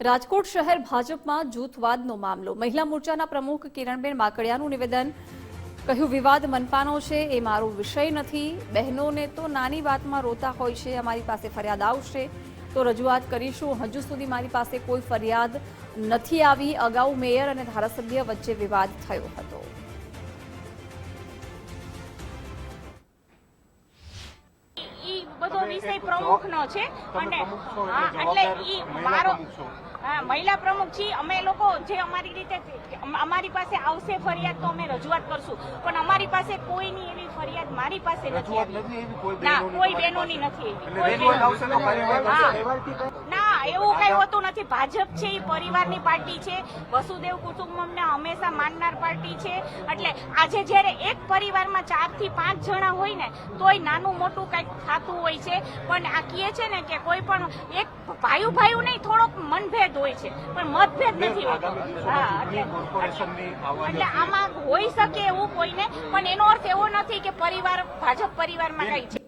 રાજકોટ શહેર ભાજપમાં જૂથવાદનો મામલો. મહિલા મોરચાના પ્રમુખ કિરણબેન માકડિયાનું નિવેદન. કહ્યું, વિવાદ મનપાનો છે, એ મારો વિષય નથી. બહેનોને તો નાની વાતમાં રોતા હોય છે, અમારી પાસે ફરિયાદ આવશે. તો રજૂઆત કરીશું. હજુ સુધી મારી પાસે કોઈ ફરિયાદ નથી આવી. અગાઉ મેયર અને ધારાસભ્ય વચ્ચે વિવાદ થયો હતો. વિષય પ્રમુખનો છે. અને એટલે ઈ મહિલા મારો. મહિલા પ્રમુખ છીએ. અમે લોકો જે અમારી રીતે અમારી પાસે આવશે ફરિયાદ તો અમે રજૂઆત કરશું. પણ અમારી પાસે કોઈની એવી ફરિયાદ મારી પાસે નથી ના કોઈ બહેનોની નથી એવી. ના એવું કઈ હોતું નથી. ભાજપ છે એ પરિવારની પાર્ટી છે. વસુદેવ કુટુંબમને હંમેશા માનનાર પાર્ટી છે. એટલે આજે જ્યારે એક પરિવારમાં ચારથી પાંચ જણા હોય ને તોય નાનું મોટું કંઈક થતું હોય છે. પણ આ કહે છે ને કે કોઈ પણ એક ભાઈ ભાઈ નહીં થોડોક મનભેદ હોય છે. પણ મતભેદ નથી હોતો. હા એટલે એટલે આમાં હોઈ શકે એવું કોઈને પણ એનો અર્થ એવો નથી કે પરિવાર ભાજપ પરિવારમાં કઈ છે.